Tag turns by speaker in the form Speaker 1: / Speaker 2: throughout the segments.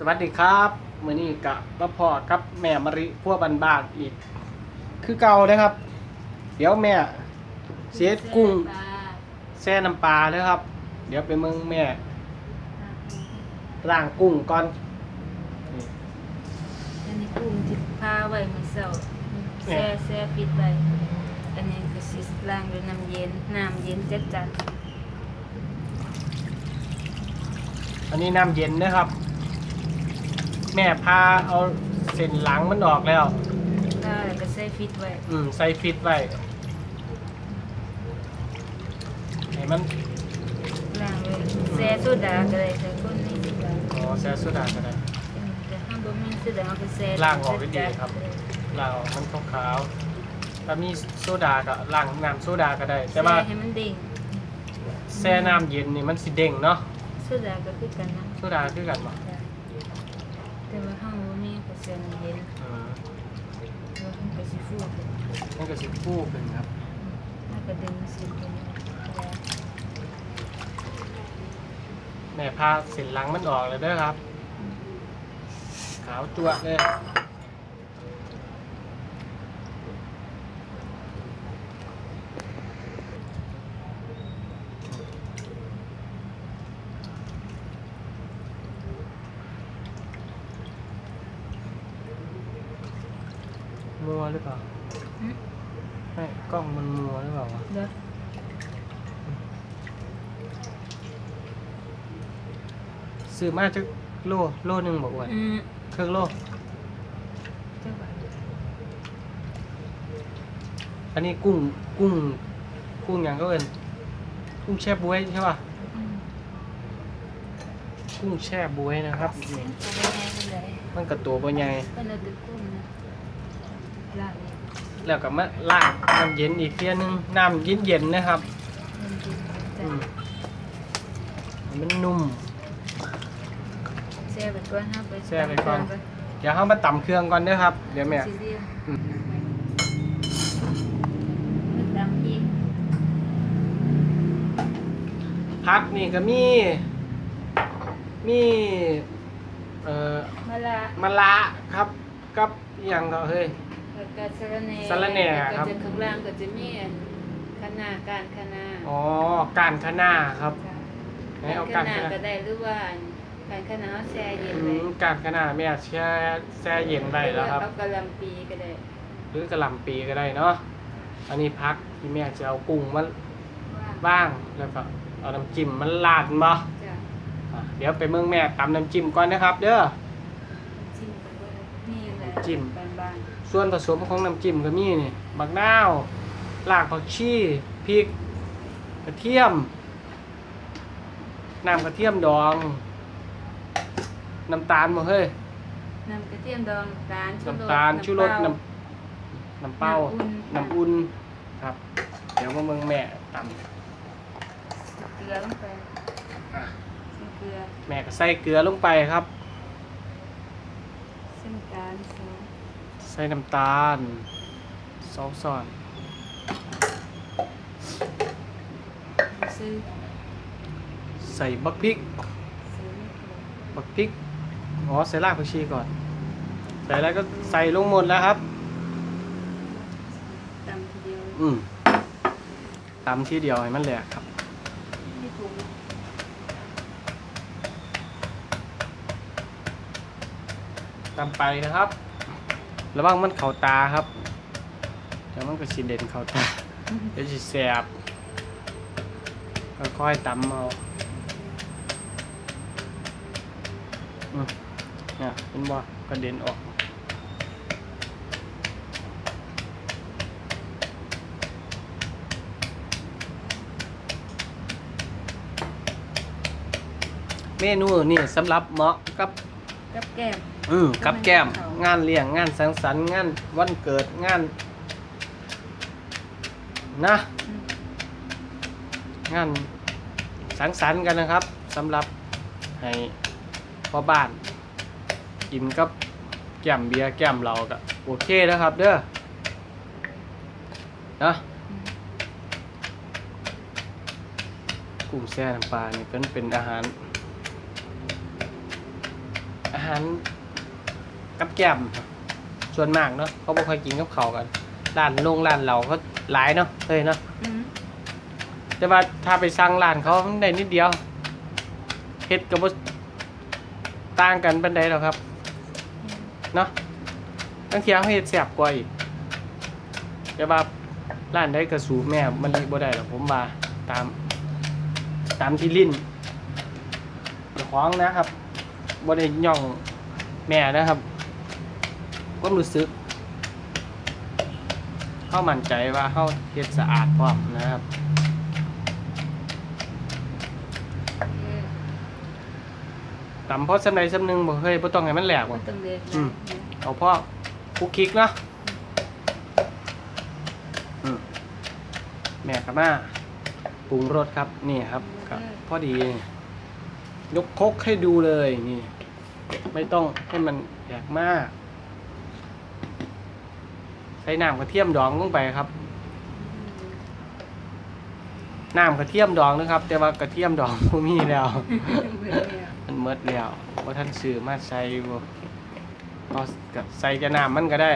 Speaker 1: สวัสดีครับมื้อนี้กะมาพอกับแม่มะริพัวบันบากอีก คือเก่านะครับ เดี๋ยวแม่เสียกุ้งแช่น้ำปลาเลยครับ เดี๋ยวไปเมืองแม่ล้างกุ้งก่อนนี่
Speaker 2: อันนี้กุ้งที่พาไว้มื้อเช้า
Speaker 1: เนี่
Speaker 2: แช่
Speaker 1: ย
Speaker 2: แช่ปิดไว้อันนี้ก็สิล้างด้วยน้ำเย็นน้ำเย็นจัดจัด
Speaker 1: อันนี้น้ำเย็นนะครับ แม่พาเอาเส้นหลังมันออกแล้ว
Speaker 2: ๆถ้าแล้วก็ใส่ฟิตไว้
Speaker 1: อืมใส่ฟิตไว้ให้มัน
Speaker 2: ล้างไว้แช่โซดาก็ได้แต่คนนี้โซดา
Speaker 1: อ๋อแซ่สุดาก็ได้
Speaker 2: แต่ถ้าบ่มีโซดาก็แช่
Speaker 1: ล้างออกให้ดีครับ ล้างออกมันขาวๆถ้ามีโซดาก็ล้างน้ำโซดาก็ได้ แต่
Speaker 2: แต่
Speaker 1: ว่า
Speaker 2: ให้มันเด้ง
Speaker 1: แช่น้ำเย็นนี่มันสิเด้งเนาะ
Speaker 2: โซดาก็คือกันนะ
Speaker 1: โซดาคือกันบ่
Speaker 2: จ้ะ แต่ว่าเฮาบ่มีก็แช่น้ำเย็น
Speaker 1: เออ
Speaker 2: แล้วมันก็สิฟูขึ้น
Speaker 1: มันก็สิฟูขึ้นครับ
Speaker 2: แล้วก็ดึงสิขึ้น
Speaker 1: แม่พาเส้นหลังมันออกเลยเด้อครับ ขาวจั่วะเลย มัวหรือเปล่า
Speaker 2: อืม
Speaker 1: ไม่กล้องมันมัวหรือเปล่าวะ
Speaker 2: เด้อ
Speaker 1: ซื้อมาจักโลโลหนึ่งบอกว่า
Speaker 2: อืม
Speaker 1: เครื่องโล
Speaker 2: จังหวะ
Speaker 1: อันนี้กุ้งกุ้ง กุ้งอย่างก็เอินกุ้งแช่บวยใช่ป่ะ
Speaker 2: อืม
Speaker 1: กุ้งแช่บวยนะครับนี่
Speaker 2: ตัวแม่เป็นไร
Speaker 1: มันกระตัวบ่ใหญ่
Speaker 2: เป็นเอาแตึกกุ้งนะลาบเนี่ย
Speaker 1: แล้วก็มาล้างน้ำเย็นอีกเทียนึงน้ำเย็นเย็นๆนะครับ
Speaker 2: มันกิน
Speaker 1: อื
Speaker 2: จ้ะ
Speaker 1: มให้มันนุ่ม
Speaker 2: แช่ไปก่อนฮะไป
Speaker 1: แช่ไปก่อน เดี๋ยวเรามาตำเครื่องก่อนเด้อครับ เดี๋ยวแม่
Speaker 2: ซีเรียส
Speaker 1: อืม
Speaker 2: มันดำอีก
Speaker 1: พักนี่ก็มี มีเอ่อ
Speaker 2: มะละ
Speaker 1: มะละครับ กับอหย่างก็เฮ้ย
Speaker 2: แล้วก็สะระแหน่
Speaker 1: สะระแหน่ครับ
Speaker 2: แล้วก็จะข้างล่างก็จะมีอันคะน้าก้านคะน้า
Speaker 1: อ๋อการคะน้าครับ
Speaker 2: จ้ะ
Speaker 1: ให้เอา
Speaker 2: กา
Speaker 1: การร
Speaker 2: คะ
Speaker 1: คะ
Speaker 2: น้า
Speaker 1: น้า
Speaker 2: ก็ได้หรือว่าอันการคะน้าเอาแช่เย็น
Speaker 1: อื
Speaker 2: ไว้
Speaker 1: มการคะน้าแม่แช่แช่เย็นไว้แล้วครับ
Speaker 2: เอากะหล่ำปีก็ได้
Speaker 1: หรือกระหล่ำปีก็ได้เนาะอันนี้พักที่แม่จะเอากุ้งมา
Speaker 2: ว่า
Speaker 1: บ้างแล้วก็เอาน้ำจิ้มมันลาดมา
Speaker 2: จ้ะ
Speaker 1: อะเดี๋ยวไปเมืองแม่ตำน้ำจิ้มก่อนนะครับ เด้อ
Speaker 2: จิ้มกันด้วยนี่แหละ
Speaker 1: จิ้ม
Speaker 2: บ้าน
Speaker 1: ส่วนผสมของน้ำจิ้มก็มีนี่บักนาวรากผักชีพริก กระเทียม น้ำกระเทียมดอง น้ำตาลหมดเฮ้ย
Speaker 2: ๆน้ำกระเทียมดองน้ำตาล
Speaker 1: น้ำตาลชูรส
Speaker 2: เปล่า
Speaker 1: น้ำน้ำเป้า
Speaker 2: น้ำอุ่น
Speaker 1: น้ำอุ่นครับ เดี๋ยวมาเมืองแม่ตำ
Speaker 2: เกลือลงไป
Speaker 1: อะ
Speaker 2: ใส่เกลือ
Speaker 1: แม่ก็ใส่เกลือลงไปครับ
Speaker 2: เส้นตาลใส่
Speaker 1: ใส่น้ำตาลซอสซอน
Speaker 2: ซื้อ
Speaker 1: ใส่บักพริก
Speaker 2: ซื้อ
Speaker 1: บักพริก อ๋อ ใส่รากผักชีก่อน ใส่แล้วก็ใส่ลงหมดแล้วครับ
Speaker 2: ตำทีเดียว
Speaker 1: อืมตำที่เดียวให้มันแหลกครับ
Speaker 2: ไม่ถูก
Speaker 1: ตำไปนะครับ ระวังมันเข่าตาครับเดี๋ยวมันก็สิเด่นเข่าตาเดี๋ยวสิแสบค่อยๆตำเอาอืมเนี่ยเป็นบ่กระเด็นออกเมนูนี่สำหรับเหมาะกับ
Speaker 2: กับแก้ม
Speaker 1: อืมกับแก้ม งานเลี้ยงงานสังสรรค์งานวันเกิดงาน นะ งานสังสรรค์กันนะครับสำหรับให้พ่อบ้าน กินกับแก้มเบียร์แก้มเราก็โอเคนะครับ เด้อนะกุ้งแช่น้ำปลาเนี่เป็นเป็นอาหาร อาหาร กับแก้มครับส่วนมากเนาะเขาบ่ค่อยกินกับเขาวกันร้านโรงร้านเราก็หลายเนาะเฮ้ยเนาะ
Speaker 2: อืม
Speaker 1: แต่ว่าถ้าไปสั่งร้านเขามันได้นิดเดียวเฮ็ดก็บ่ต่างกันปานใดหรอกครับเนาะตั้งเที่ยเขาเฮ็ดแซ่บกว่าอีกแต่ว่าร้านใดก็สู้แม่มันบ่ได้หรอกผมว่าตาม ตามที่ลิ้นเจ้าของนะครับบ่ได้ย่องแม่นะครับ ความรู้สึกเฮามั่นใจว่าเฮาเฮ็ดสะอาดพร้อมนะครับ
Speaker 2: เออ
Speaker 1: ตำเพราะสำใดสำหนึงบ่เคยบ่ต้องให้มันแหลก
Speaker 2: บ่
Speaker 1: ว่ะ
Speaker 2: ต้องเล็ก
Speaker 1: อืม
Speaker 2: นะ
Speaker 1: เอาพ่อคุกคิกเนาะอืมแม่กับมาปรุงรสครับนี่ครับก็พอดี ยกครกให้ดูเลยนี่ ไม่ต้องให้มันแหลกมากใส่น้ำกระเทียมดองลงไปครับน้ำกระเทียมดองนะครับ แต่ว่ากระเทียมดองบ่มีแล้ว มันเมดแล้วว่าท่านซื้อมาใส่บ่เอาก็ใส่จะน้ำมันก็ได้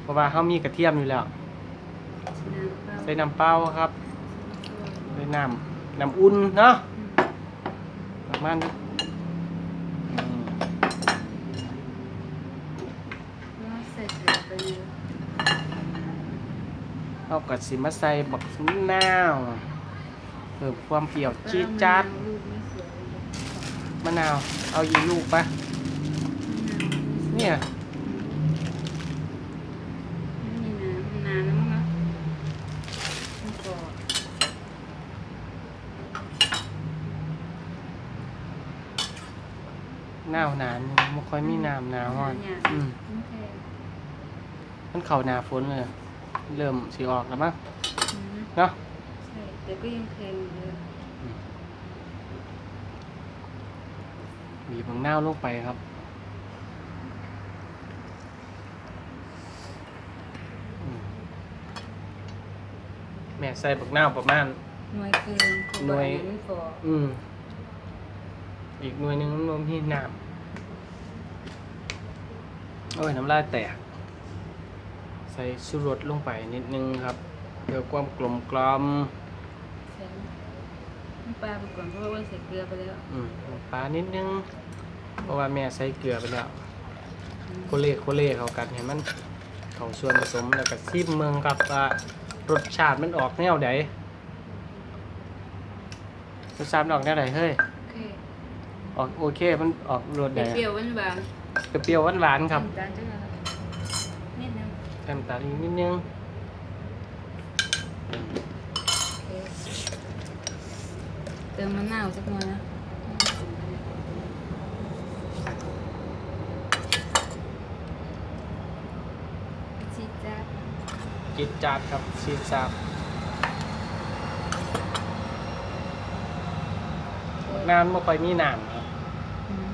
Speaker 1: เพราะว่าเขามีกระเทียมอยู่แล้ว ใส่น้ำเปล่าครับใส่น้ำน้ำอุ่นเนาะประมาณนี้อืม
Speaker 2: ใส่เกลือไปเยอะ
Speaker 1: เอากัดสิมาใส่บักมะนาวเพิ่มความเปรี้ยวจี๊ดจ๊าด
Speaker 2: ลูกไม่สวยเลย
Speaker 1: มะนาว เอายีลูกปะเนี่ย
Speaker 2: นี่นะมันนานแล้วมั้งเนาะมันกรอบ
Speaker 1: หนาวหนานไม่ค่อยมีน้ำหนาวอ่อน
Speaker 2: เนี่ย
Speaker 1: อืม
Speaker 2: มันแพง
Speaker 1: มันเข้าหนาฝนเลย เริ่มสีออกแล้วมั้ง
Speaker 2: อืม
Speaker 1: เนาะ
Speaker 2: ใช่แต่ก็ยังแพงอยู่เลย
Speaker 1: บีบมะนาวลงไปครับ อืมแม่ใส่บักนาวประมาณ
Speaker 2: หน่วยเกินคือ
Speaker 1: หน่วยา
Speaker 2: มันกรอบ
Speaker 1: อืม อีกหน่วยหนึงมันบ่มีน้ำโอ้ยน้ำลายแตก ใส่ชูรสลงไปนิดนึงครับ เพื่อความกลมกล่อม
Speaker 2: ใส่น้ำปลาไปก่อนเพราะว่าใส่เกลือไปแล้ว
Speaker 1: อืมน้ำปลานิดนึง เพราะว่าแม่ใส่เกลือไปแล้ว
Speaker 2: อืม
Speaker 1: โคเล่โคเล่เข้ากันให้มันเข้าส่วนผสมแล้วก็ชิมเมืองครับว่ารสชาติมันออกแนวใดรสชาติมันออกแนวใดเฮ้ย
Speaker 2: โอเค
Speaker 1: ออกโอเคมันออกรสใด
Speaker 2: เปรี้ยวๆหวานหวาน
Speaker 1: เปรี้ยวๆหวานๆครับ
Speaker 2: น้ำตาลจังเลยนิดนึง
Speaker 1: แอมตาลอีกนิดนึง
Speaker 2: โอเคเติมมะนาวสักหน่อยนะจีดจ้าด
Speaker 1: จิตจาดครับซีดซาบนานไม่ค่อยมีน้ำครับ
Speaker 2: อืม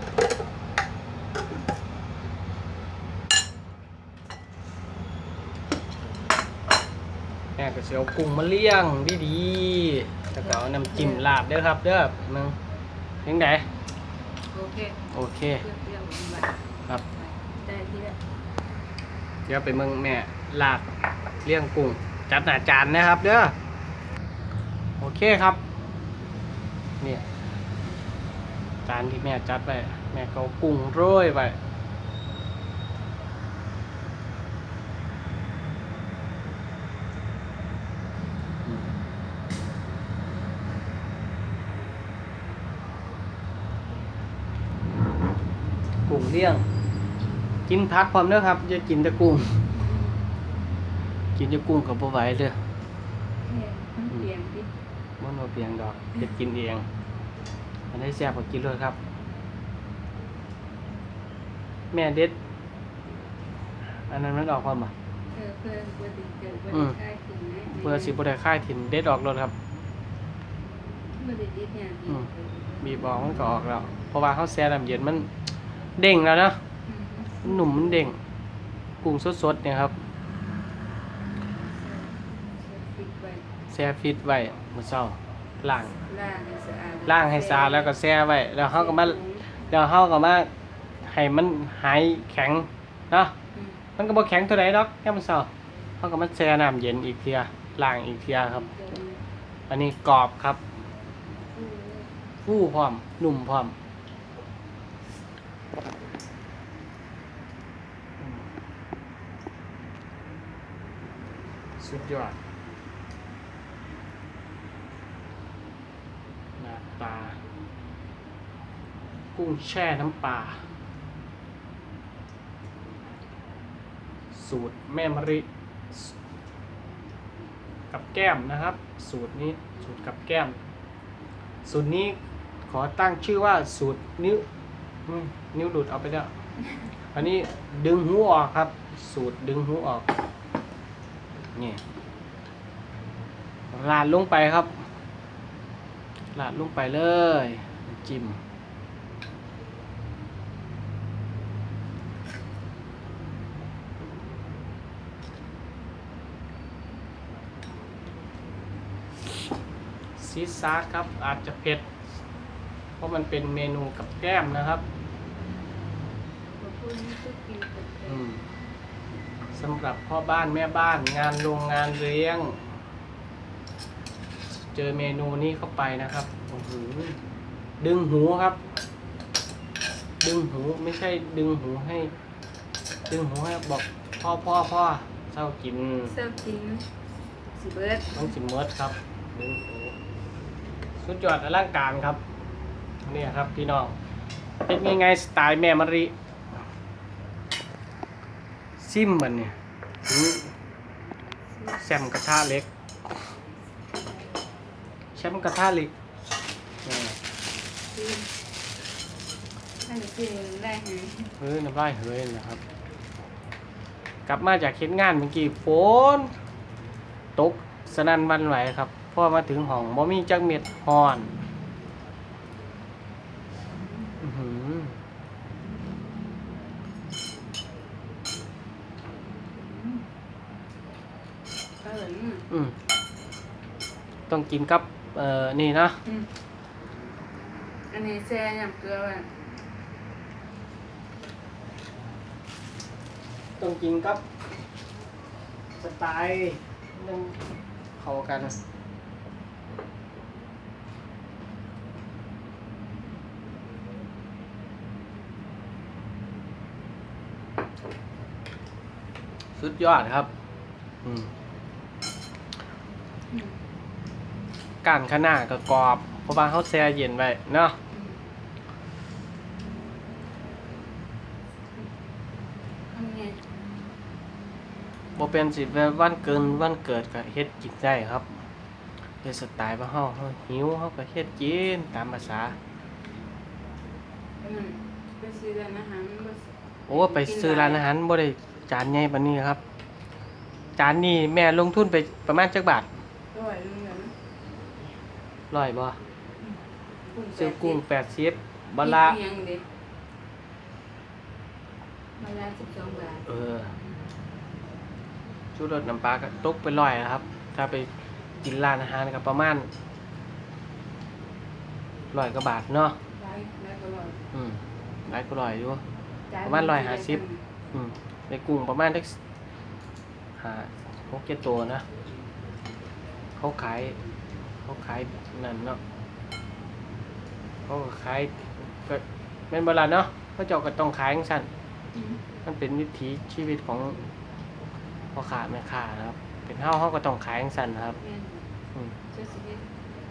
Speaker 1: แม่ ก็สิเชียวกุ้งมาเลี้ยงดีๆแล้วก็เอาน้ำจิ้มลาดเด้อครับ เด้อมึงยังไง
Speaker 2: โอเค
Speaker 1: โอเค
Speaker 2: เปรี้ยวๆหวาน
Speaker 1: ครับ
Speaker 2: ๆได้ที่แล้ว
Speaker 1: เดี๋ยวไปเมืองแม่ลาดเลี้ยงกุ้งจัดหน้าจานนะครับ เด้อโอเคครับเนี่ยจานที่แม่จัดไปแม่ก็เอากุ้งโรยไป ลี้ยง กินพักพร้อมเด้อครับอย่ากินแต่กุ้งกินแต่กุ้งกับบ่ไหวเด้อ
Speaker 2: เนี่ยมันเปลี่ยนดิ
Speaker 1: มันบ่เพียงดอกเฮ็ดกินเอง อันนี้แซ่บก็กินเลยครับ แม่เด็ด อันนั้นมันออกความบ่
Speaker 2: เออเพื่อเพื่อดีเกิดเพื่อ
Speaker 1: อืม
Speaker 2: ได้ค่ายถึงนะ
Speaker 1: เพื่อสิบ่ได้ค่ายถิ่นเด็ดออกรถครับ
Speaker 2: เพื่อได้ดีเนี่ยดี
Speaker 1: อืม
Speaker 2: เกิด
Speaker 1: บีบออกมันก็ออกแล้ว เพราะว่าเขาแช่น้ำเย็นมัน เด้งแล้วเนาะ
Speaker 2: อืม
Speaker 1: มันหนุ่มมันเด้งกุ้งสดๆเนี่ยครับ
Speaker 2: ปิดไว้
Speaker 1: แช่ฟิตไว้มื้อเช้าล้าง
Speaker 2: ล่างให้สะอาด
Speaker 1: ล้างให้สะอาดแล้วก็แช่ไว้แล้วเขาก็มาเดี๋ยวเฮาก็มาให้มันหายแข็งเนาะ
Speaker 2: อืม
Speaker 1: มันก็บ่แข็งเท่าใดดอกแค่มันเศร้าเฮาก็มาแช่น้ำเย็นอีกเทียล้างอีกเทียครับ
Speaker 2: เดี๋ยว
Speaker 1: อันนี้กรอบครับฟูพร้อมนุ่มพร้อม สุดยอดน้าตากุ้งแช่น้ำปลาสูตรแม่มะริ กับแก้มนะครับ สูตรนี้สูตรกับแก้ม สูตรนี้ขอตั้งชื่อว่าสูตรนิ้วนิ้วหลุดเอาไปแล้วอันนี้ดึงหูออกครับ สูตรดึงหูออก นี่ราดลงไปครับราดลงไปเลย จิ้มซีซาร์ครับ อาจจะเผ็ด เพราะมันเป็นเมนูกับแก้มนะครับ
Speaker 2: ขอบคุณที่ทุกปีกับเธ
Speaker 1: อื
Speaker 2: อ
Speaker 1: ม สำหรับพ่อบ้านแม่บ้านงานโรงงานเลี้ยง เจอเมนูนี้เข้าไปนะครับโอ้โหดึงหูครับ ดึงหูไม่ใช่ดึงหูให้ ดึงหูให้บอกพ่อพ่อพ่อเศร้ากิน
Speaker 2: เสิร์ฟทิ้งสิเบิร์ด
Speaker 1: ต้องสิเมิร์ดครับดึงหูสุดยอดอลังการครับเนี่ยครับพี่น้องเป็นยังไงสไตล์แม่มะริ ซิมมันเนี่ยถึงแซมกระทะเล็กแชมป์กระทะเหล็กนี่
Speaker 2: ซิมอันนี้คือได้ไง
Speaker 1: เฮ้ยน้ำลายเฮ้ยนะครับ กลับมาจากเฮ็ดงานเมื่อกี้ฝนตกสนั่นหวันไหวครับพอมาถึงห้องบ่มีจักเม็ดฮ้อน อื้อหือ
Speaker 2: เอ ออืม
Speaker 1: อืมต้องกินกับ เอ่อ นี่นะ
Speaker 2: อืมอันนี้แช่ยำเกลือไว้
Speaker 1: ต้องกินกับ สไตล์นึงเข้ากัน สุดยอดครับ อืม
Speaker 2: อืม
Speaker 1: ก้านขนาดก็กรอบ เพราะว่าเขาแช่เย็นไว้เนาะ
Speaker 2: ทำไง
Speaker 1: บ่เป็นสิวันเกินวันเกิดก็เฮ็ดกินได้ครับเป็นสไตล์บ้านเฮาเฮาหิวเฮาก็เฮ็ดกินตามภาษา
Speaker 2: แล้วมันไปซื้อร้านอาหารมันบ่
Speaker 1: โอ้ไปซื้อร้านอาหารบ่ได้จานใหญ่ปานนี้ครับ จานนี้แม่ลงทุนไปประมาณจักบาท
Speaker 2: ร้อยหนึงแล้วนะ
Speaker 1: ร้อยบ่
Speaker 2: กุ้ง
Speaker 1: ซื้อกุ้ง
Speaker 2: แปดสิ
Speaker 1: 80บ่ละ
Speaker 2: อีกเพียงเดียวบาละสิบสองบาท
Speaker 1: เออชูรสน้ำปลาก็ตกไปร้อยนะครับ ถ้าไปกินร้านอาหารก็ประมาณร้อยกว่าบาทเนาะ
Speaker 2: ร้อยร้อยกว่าร้อย
Speaker 1: อืมหลายก็ร้อยอยู่
Speaker 2: จ่ย
Speaker 1: ประมาณ
Speaker 2: เงิน
Speaker 1: 150อืมในกรุงประมาณทักหาหกเจ็ดตัวนะเขาขาย เขาขายนั่นเนาะเขาก็ขายก็แม่นโบราณเนาะเขาเจ้าก็ต้องขายจังซั่น
Speaker 2: อืม
Speaker 1: มันเป็นวิถีชีวิตของพ่อค้าแม่ค้านะครับ เป็นเฮาเฮาก็ต้องขายจังซั่นนะครับ
Speaker 2: แม่น
Speaker 1: อืม
Speaker 2: เจ้าสิเฮ็ด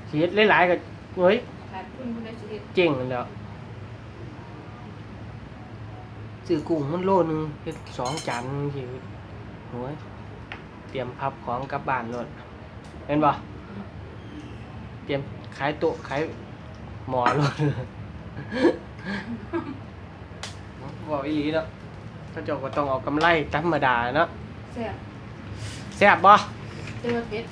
Speaker 1: สิเฮ็ดหลายๆก็เฮ้ย
Speaker 2: ขาดทุนผู้ใดสิเฮ็ด
Speaker 1: เจ๋งนั่นแหล้วซื้อกุ้งมันโลนึงเฮ็ดสองจานสิโอ้ยเตรียมพับของกลับบ้านโลดเห็นบ่เตรียมขายโต๊ะขายหมอโลดบอกอีหลีเนาะถ้าเจ้าก็ต้องเอากำไรธรรมดาเนาะ
Speaker 2: แซ่บ
Speaker 1: แซ่บบ่
Speaker 2: แต่ว่าเผ็ด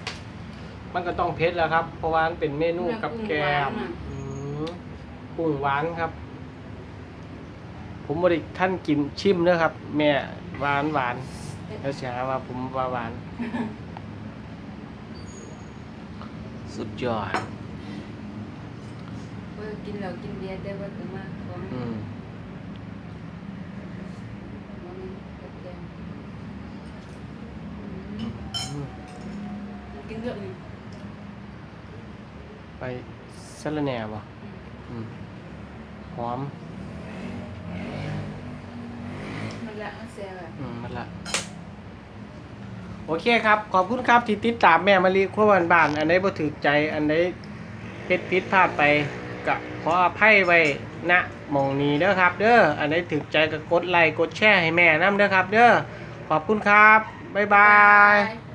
Speaker 1: มันก็ต้องเผ็ดแล้วครับ เพราะว่ามันเป็นเมนูกับแกม
Speaker 2: เนื้อ
Speaker 1: อืมกุ้งหวานครับ ผมบริท่านกินชิมเด้อครับ แม่หวานหวานแล้วเสียหาว่าผมว่าหวาน สุดยอด
Speaker 2: เออกินเหล้ากินเบียร์แต่ว่าก็มาขอ
Speaker 1: อืมอืม
Speaker 2: กินเยอะนี่
Speaker 1: ไปสะระแหน่บ่อืมหอม
Speaker 2: มันละมันแซ่บ
Speaker 1: อืมมันละ โอเคครับ ขอบคุณครับที่ติดตามแม่มารีครัวบ้านบ้าน อันใดบ่ถูกใจ อันไหนเฮ็ดพิดพลาดไปก็ขออภัยไว้ณหมองนี้เด้อครับ เด้อ อันใดถูกใจก็กดไลค์ กดแชร์ให้แม่นํเด้อครับ เด้อ ขอบคุณครับ บ๊ายบาย